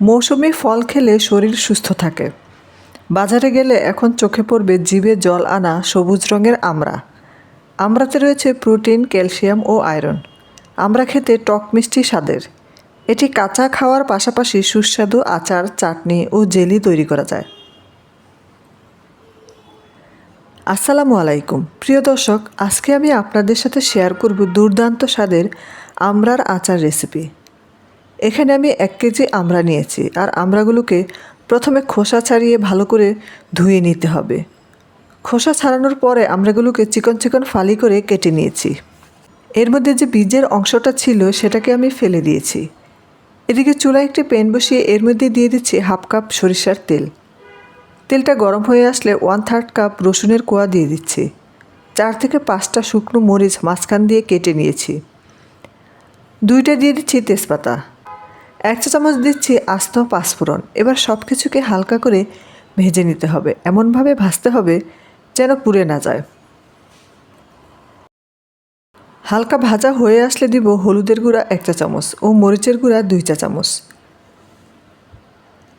মৌসুমি ফল খেলে শরীর সুস্থ থাকে। বাজারে গেলে এখন চোখে পড়বে জিভে জল আনা সবুজ রঙের আমড়া। আমড়াতে রয়েছে প্রোটিন, ক্যালসিয়াম ও আয়রন। আমরা খেতে টক মিষ্টি স্বাদের। এটি কাঁচা খাওয়ার পাশাপাশি সুস্বাদু আচার, চাটনি ও জেলি তৈরি করা যায়। আসসালামু আলাইকুম। প্রিয় দর্শক, আজকে আমি আপনাদের সাথে শেয়ার করব দুর্দান্ত স্বাদের আমরার আচার রেসিপি। এখানে আমি এক কেজি আমড়া নিয়েছি, আর আমড়াগুলোকে প্রথমে খোসা ছাড়িয়ে ভালো করে ধুয়ে নিতে হবে। খোসা ছাড়ানোর পরে আমড়াগুলোকে চিকন চিকন ফালি করে কেটে নিয়েছি। এর মধ্যে যে বীজের অংশটা ছিল সেটাকে আমি ফেলে দিয়েছি। এদিকে চুলায় একটি প্যান বসিয়ে এর মধ্যে দিয়ে দিচ্ছি হাফ কাপ সরিষার তেল। তেলটা গরম হয়ে আসলে ওয়ান থার্ড কাপ রসুনের কোয়া দিয়ে দিচ্ছি। চার থেকে পাঁচটা শুকনো মরিচ মাঝখান দিয়ে কেটে নিয়েছি। দুইটা দিয়ে দিচ্ছি তেজপাতা। এক চা চামচ দিচ্ছি আস্ত পাঁচফোড়ন। এবার সব কিছুকে হালকা করে ভেজে নিতে হবে। এমনভাবে ভাজতে হবে যেন পুড়ে না যায়। হালকা ভাজা হয়ে আসলে দিব হলুদের গুঁড়া এক চা চামচ ও মরিচের গুঁড়া দুই চা চামচ।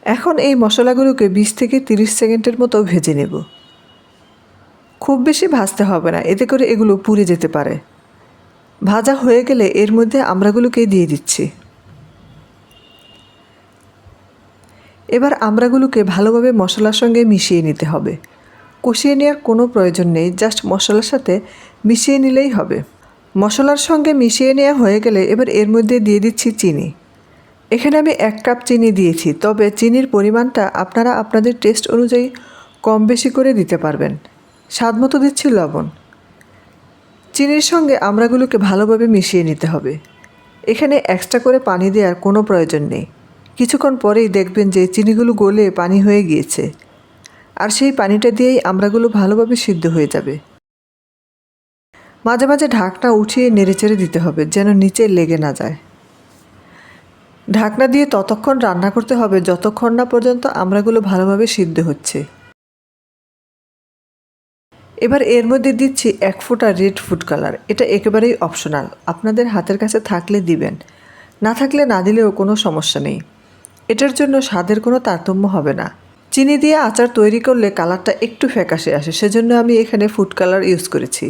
এখন এই মশলাগুলোকে বিশ থেকে তিরিশ সেকেন্ডের মতো ভেজে নেব। খুব বেশি ভাজতে হবে না, এতে করে এগুলো পুড়ে যেতে পারে। ভাজা হয়ে গেলে এর মধ্যে আমড়াগুলোকে দিয়ে দিচ্ছি। এবার আমড়াগুলোকে ভালোভাবে মশলার সঙ্গে মিশিয়ে নিতে হবে। কষিয়ে নেওয়ার কোনো প্রয়োজন নেই, জাস্ট মশলার সাথে মিশিয়ে নিলেই হবে। মশলার সঙ্গে মিশিয়ে নেওয়া হয়ে গেলে এবার এর মধ্যে দিয়ে দিচ্ছি চিনি। এখানে আমি এক কাপ চিনি দিয়েছি, তবে চিনির পরিমাণটা আপনারা আপনাদের টেস্ট অনুযায়ী কম বেশি করে দিতে পারবেন। স্বাদ মতো দিচ্ছি লবণ। চিনির সঙ্গে আমড়াগুলোকে ভালোভাবে মিশিয়ে নিতে হবে। এখানে এক্সট্রা করে পানি দেওয়ার কোনো প্রয়োজন নেই। কিছুক্ষণ পরেই দেখবেন যে চিনিগুলো গলে পানি হয়ে গিয়েছে। আর সেই পানিটা দিয়েই আমড়াগুলো ভালোভাবে সিদ্ধ হয়ে যাবে। মাঝে মাঝে ঢাকনা উঠিয়ে নেড়েচেড়ে দিতে হবে, যেন নিচে লেগে না যায়। ঢাকনা দিয়ে ততক্ষণ রান্না করতে হবে, যতক্ষণ না পর্যন্ত আমড়াগুলো ভালোভাবে সিদ্ধ হচ্ছে। এবার এর মধ্যে দিচ্ছি এক ফোঁটা রেড ফুড কালার। এটা একেবারেই অপশনাল। আপনাদের হাতের কাছে থাকলে দিবেন। না থাকলে না দিলেও কোনো সমস্যা নেই। এটার জন্য স্বাদের কোনো তারতম্য হবে না। চিনি দিয়ে আচার তৈরি করলে কালারটা একটু ফ্যাকাশে আসে, সেজন্য আমি এখানে ফুড কালার ইউজ করেছি।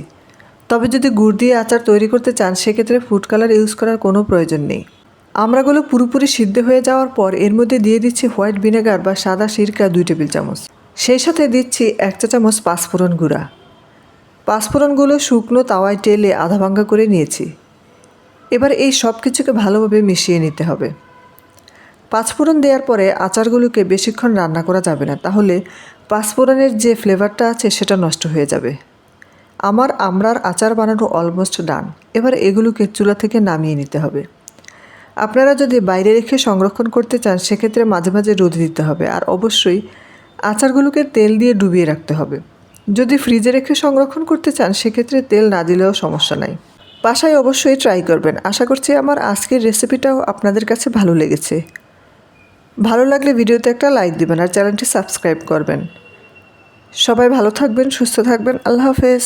তবে যদি গুড় দিয়ে আচার তৈরি করতে চান, সেক্ষেত্রে ফুড কালার ইউজ করার কোনো প্রয়োজন নেই। আমরাগুলো পুরোপুরি সিদ্ধ হয়ে যাওয়ার পর এর মধ্যে দিয়ে দিচ্ছি হোয়াইট ভিনেগার বা সাদা সিরকা দুই টেবিল চামচ। সেই সাথে দিচ্ছি এক চা চামচ পাঁচফোড়ন গুঁড়া। পাঁচফোড়নগুলো শুকনো তাওয়ায় টেলে আধা ভাঙ্গা করে নিয়েছি। এবার এই সব কিছুকে ভালোভাবে মিশিয়ে নিতে হবে। পাঁচফোড়ন দেওয়ার পরে আচারগুলোকে বেশিক্ষণ রান্না করা যাবে না, তাহলে পাঁচফোড়নের যে ফ্লেভারটা আছে সেটা নষ্ট হয়ে যাবে। আমার আমড়ার আচার বানানো অলমোস্ট ডান। এবার এগুলোকে চুলা থেকে নামিয়ে নিতে হবে। আপনারা যদি বাইরে রেখে সংরক্ষণ করতে চান, সেক্ষেত্রে মাঝে মাঝে রোদে দিতে হবে আর অবশ্যই আচারগুলোকে তেল দিয়ে ডুবিয়ে রাখতে হবে। যদি ফ্রিজে রেখে সংরক্ষণ করতে চান, সেক্ষেত্রে তেল না দিলেও সমস্যা নাই। বাসায় অবশ্যই ট্রাই করবেন। আশা করছি আমার আজকের রেসিপিটাও আপনাদের কাছে ভালো লেগেছে। ভালো লাগলে ভিডিওতে একটা লাইক দিবেন আর চ্যানেলটি সাবস্ক্রাইব করবেন। সবাই ভালো থাকবেন, সুস্থ থাকবেন। আল্লাহ হাফেজ।